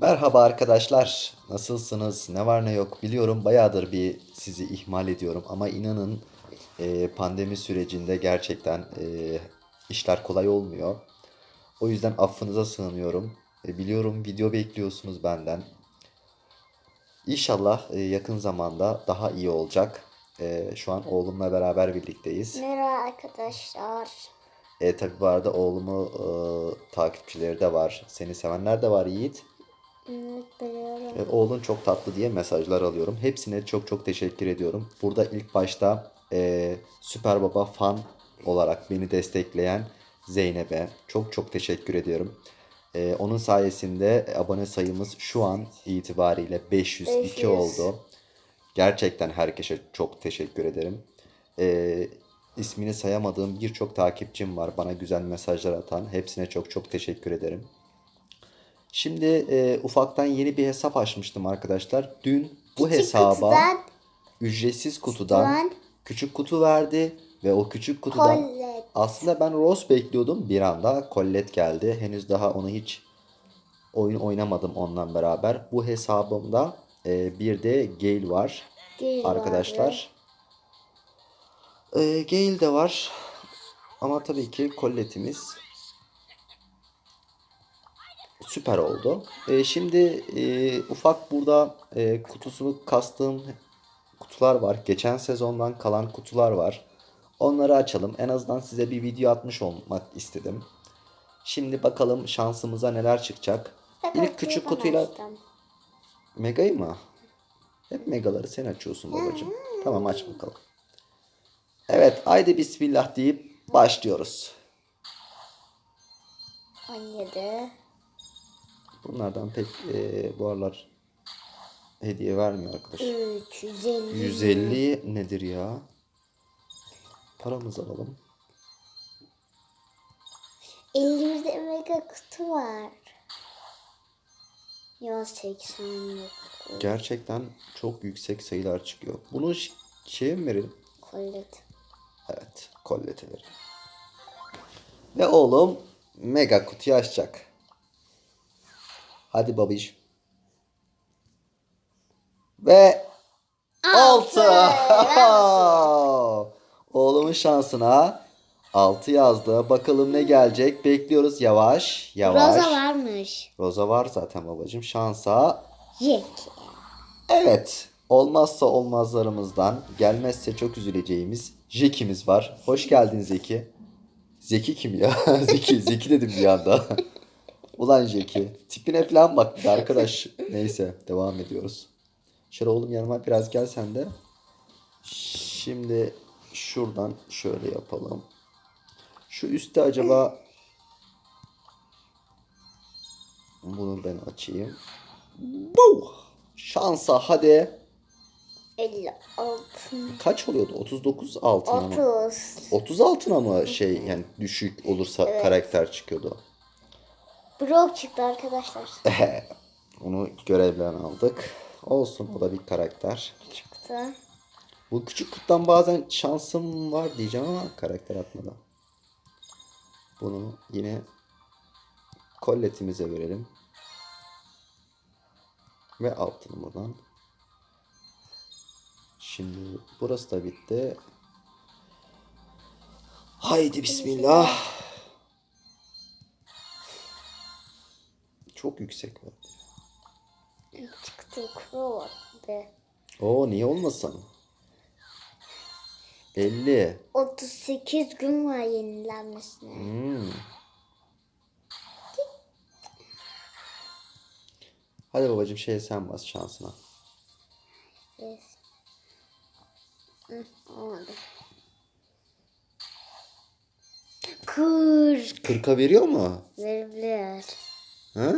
Merhaba arkadaşlar. Nasılsınız? Ne var ne yok biliyorum. Bayağıdır bir sizi ihmal ediyorum ama inanın e, pandemi sürecinde gerçekten e, işler kolay olmuyor. O yüzden affınıza sığınıyorum. E, biliyorum video bekliyorsunuz benden. İnşallah e, yakın zamanda daha iyi olacak. E, şu an oğlumla beraber birlikteyiz. Merhaba arkadaşlar. E tabi bu arada oğlumu e, takipçileri de var. Seni sevenler de var Yiğit. Evet. Evet, oğlun çok tatlı diye mesajlar alıyorum. Hepsine çok çok teşekkür ediyorum. Burada ilk başta e, Süper Baba fan olarak beni destekleyen Zeynep'e çok çok teşekkür ediyorum. E, onun sayesinde abone sayımız şu an itibariyle 502 500. oldu. Gerçekten herkese çok teşekkür ederim. E, ismini sayamadığım birçok takipçim var. Bana güzel mesajlar atan. Hepsine çok çok teşekkür ederim. Şimdi e, ufaktan yeni bir hesap açmıştım arkadaşlar. Dün bu Küçük hesaba kutudan ücretsiz kutudan kutudan küçük kutu verdi ve o küçük kutudan Colette. aslında ben Rose bekliyordum. Bir anda Colette geldi. Henüz daha onu hiç oyun oynamadım ondan beraber. Bu hesabımda e, bir de Gale var vardı. arkadaşlar. E, Gale de var. Ama tabii ki Colette'imiz süper oldu. E, şimdi e, ufak burada e, kutusunu kastığım kutular var. Geçen sezondan kalan kutular var. Onları açalım. En azından size bir video atmış olmak istedim. Şimdi bakalım şansımıza neler çıkacak. Ben İlk küçük kutuyla açtım. Mega'yı mı? Hep megaları sen açıyorsun babacığım. Tamam aç bakalım. Evet haydi bismillah deyip başlıyoruz. 17. Bunlardan pek e, bu aralar hediye vermiyor arkadaş. 350. 150 nedir ya? Paramızı alalım. Elimizde mega kutu var. Ya 80 yok. Gerçekten çok yüksek sayılar çıkıyor. Bunu şeye mi verelim? Colette. Evet, kollete verelim. Ve oğlum mega kutuyu açacak. Hadi babiş. Ve altı. Oğlumun şansına 6 yazdı. Bakalım ne gelecek. Bekliyoruz yavaş yavaş. Rosa varmış. Roza var zaten babacığım. Şansa Yek. Evet. Olmazsa olmazlarımızdan, gelmezse çok üzüleceğimiz Zeki'miz var. Hoş geldin Zeki. Zeki kim ya? Zeki, Zeki dedim bir anda. Ulan Zeki. Tipine falan bak bir de arkadaş. Neyse devam ediyoruz. Şöyle oğlum yanıma biraz gel sen de. Şimdi şuradan şöyle yapalım. Şu üstte acaba bunu ben açayım. Bu şansa hadi. 56. Kaç oluyordu? 39 altına mı? 30. 30 altına mı şey yani düşük olursa karakter çıkıyordu? Brock çıktı arkadaşlar. Onu görevlen aldık. Olsun o da bir karakter. Çıktı. Bu küçük kuttan bazen şansım var diyeceğim ama karakter atmadan. Bunu yine kolletimize verelim. Ve altını buradan. Şimdi burası da bitti. Haydi bismillah. Çok yüksek var. Çıktı. Kuro vardı. Oo niye olmasın? 50. 38 gün var yenilenmesine. Hmm. Hadi babacığım şey sen bas şansına. Yes. Hı, olmadı. Kır. 40'a veriyor mu? Verebilir. Ha?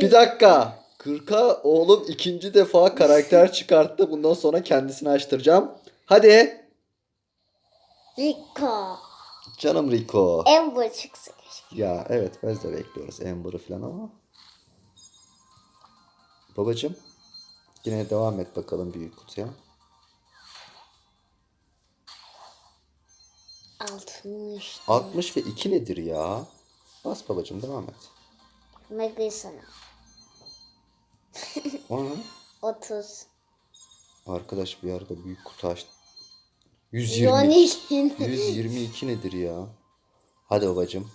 Bir dakika. 40'a oğlum ikinci defa karakter çıkarttı. Bundan sonra kendisini açtıracağım. Hadi. Rico. Canım Rico. Amber çıksın. Ya evet biz de bekliyoruz Amber'ı falan ama. Babacığım. Yine devam et bakalım büyük kutuya. 60. 60 ve 2 nedir ya? Bas babacığım devam et. Mega sana. O ne? 30. Arkadaş bir arada büyük kutu açtı. 120. Yani 122 nedir ya? Hadi babacım.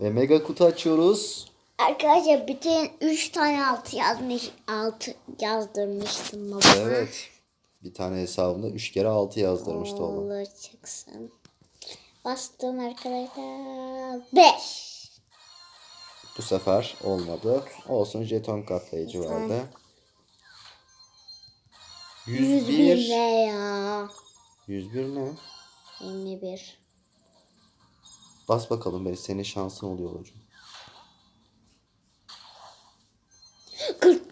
Ve mega kutu açıyoruz. Arkadaşlar bütün 3 tane altı yazmış. Altı yazdırmıştım baba. Evet. Bir tane hesabımda 3 kere 6 yazdırmıştı baba. Olur çıksın. Bastım arkadaşlar. 5. Bu sefer olmadı. Olsun jeton katlayıcı vardı. 101 101. ne ya? 101 ne? 21. Bas bakalım be senin şansın oluyor hocam. 40.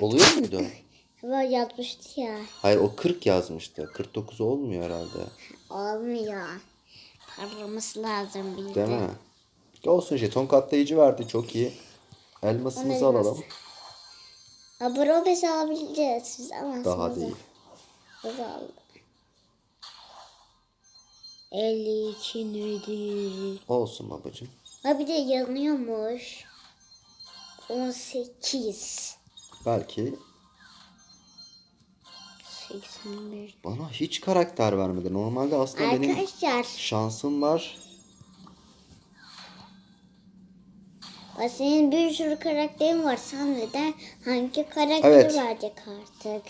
Oluyor muydu? Var yazmıştı ya. Hayır o 40 yazmıştı. 49 olmuyor herhalde. Olmuyor. Paramız lazım bir Değil de. mi? Olsun jeton katlayıcı verdi çok iyi. Elmasımızı Ona elmas. alalım. Ha Brobes alabileceğiz siz ama Daha değil. siz alın. 52 neydi? Olsun babacığım. Ha bir de yanıyormuş. 18. Belki 81. bana hiç karakter vermedi. Normalde aslında benim Arkadaşlar şansım var. Bak senin bir sürü karakterin var. Sen neden hangi karakteri Evet. verecek artık?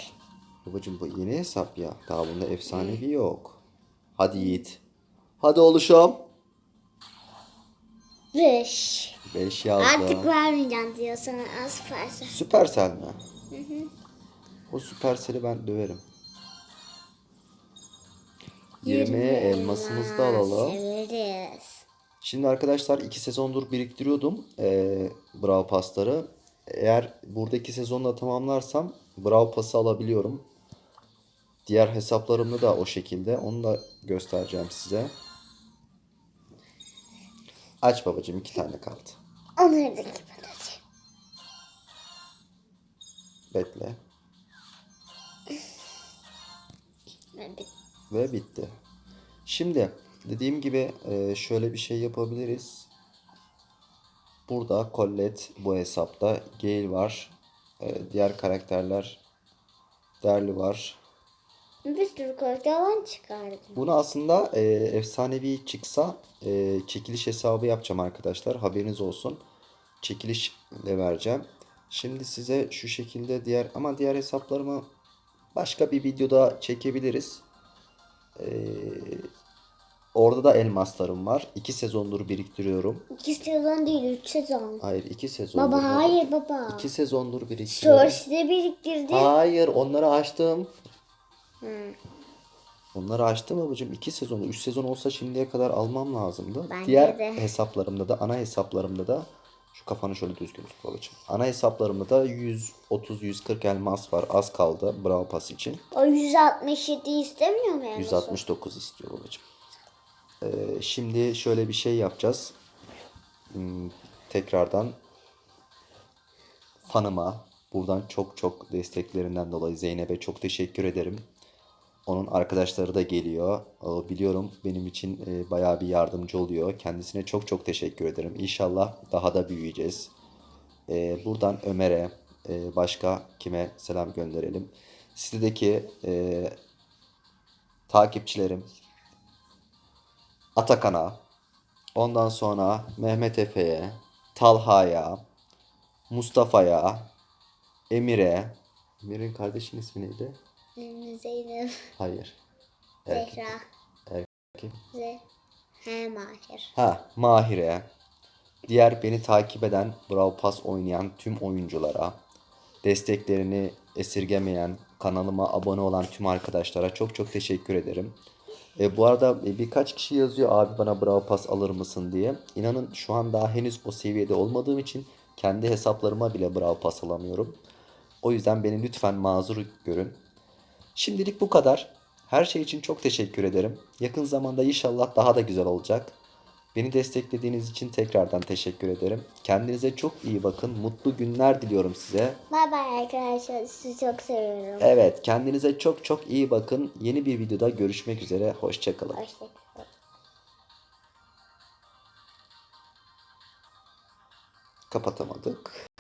Babacığım bu yeni hesap ya. Daha bunda efsanevi yok. Hadi Yiğit. Hadi oluşum. 5. 5 Artık yazdı. vermeyeceğim diyor sana az farsa. Süpersel mi? O Süpersel'i ben döverim. 20 elmasımızı da alalım. Severiz. Şimdi arkadaşlar iki sezondur biriktiriyordum eee Brawl Pass'ları. Eğer buradaki sezonla tamamlarsam Brawl Pass'ı alabiliyorum. Diğer hesaplarımda da o şekilde. Onu da göstereceğim size. Aç babacığım iki tane kaldı. Onları da kapatacağım. Bekle. Ve bitti. Şimdi dediğim gibi e, şöyle bir şey yapabiliriz. Burada Colette bu hesapta. Gale var. E, diğer karakterler Derli var. Bir sürü korkulan çıkardım. Bunu aslında e, efsanevi çıksa e, çekiliş hesabı yapacağım arkadaşlar. Haberiniz olsun. Çekilişle vereceğim. Şimdi size şu şekilde diğer ama diğer hesaplarımı başka bir videoda çekebiliriz. E, orada da elmaslarım var. İki sezondur biriktiriyorum. İki sezon değil, üç sezon. Hayır iki sezondur. Baba hayır baba. İki sezondur biriktiriyorum. Source'de biriktirdi. Hayır onları açtım. Hı. Onları açtım babacığım. 2 sezonu, 3 sezon olsa şimdiye kadar almam lazımdı. Bence Diğer de. hesaplarımda da, ana hesaplarımda da şu kafanı şöyle düzgün tut babacığım. Ana hesaplarımda da 130-140 elmas var. Az kaldı Brawl Pass için. O 167 istemiyor mu yani? 169 istiyor babacığım. Ee, şimdi şöyle bir şey yapacağız. Hmm, tekrardan fanıma buradan çok çok desteklerinden dolayı Zeynep'e çok teşekkür ederim. Onun arkadaşları da geliyor. Biliyorum benim için e, bayağı bir yardımcı oluyor. Kendisine çok çok teşekkür ederim. İnşallah daha da büyüyeceğiz. E, buradan Ömer'e, e, başka kime selam gönderelim. Sitedeki e, takipçilerim, Atakan'a, ondan sonra Mehmet Efe'ye, Talha'ya, Mustafa'ya, Emir'e, Emir'in kardeşinin ismi neydi? Zeynep, Hayır. Erkek. Zehra, Erkek. Ze He Mahir. Ha, Mahir'e, diğer beni takip eden Brawl Pass oynayan tüm oyunculara, desteklerini esirgemeyen, kanalıma abone olan tüm arkadaşlara çok çok teşekkür ederim. E, bu arada e, birkaç kişi yazıyor abi bana Brawl Pass alır mısın diye. İnanın şu an daha henüz o seviyede olmadığım için kendi hesaplarıma bile Brawl Pass alamıyorum. O yüzden beni lütfen mazur görün. Şimdilik bu kadar. Her şey için çok teşekkür ederim. Yakın zamanda inşallah daha da güzel olacak. Beni desteklediğiniz için tekrardan teşekkür ederim. Kendinize çok iyi bakın. Mutlu günler diliyorum size. Bay bay arkadaşlar. Sizi çok seviyorum. Evet, kendinize çok çok iyi bakın. Yeni bir videoda görüşmek üzere. Hoşçakalın. Hoşçakalın. Kapatamadık.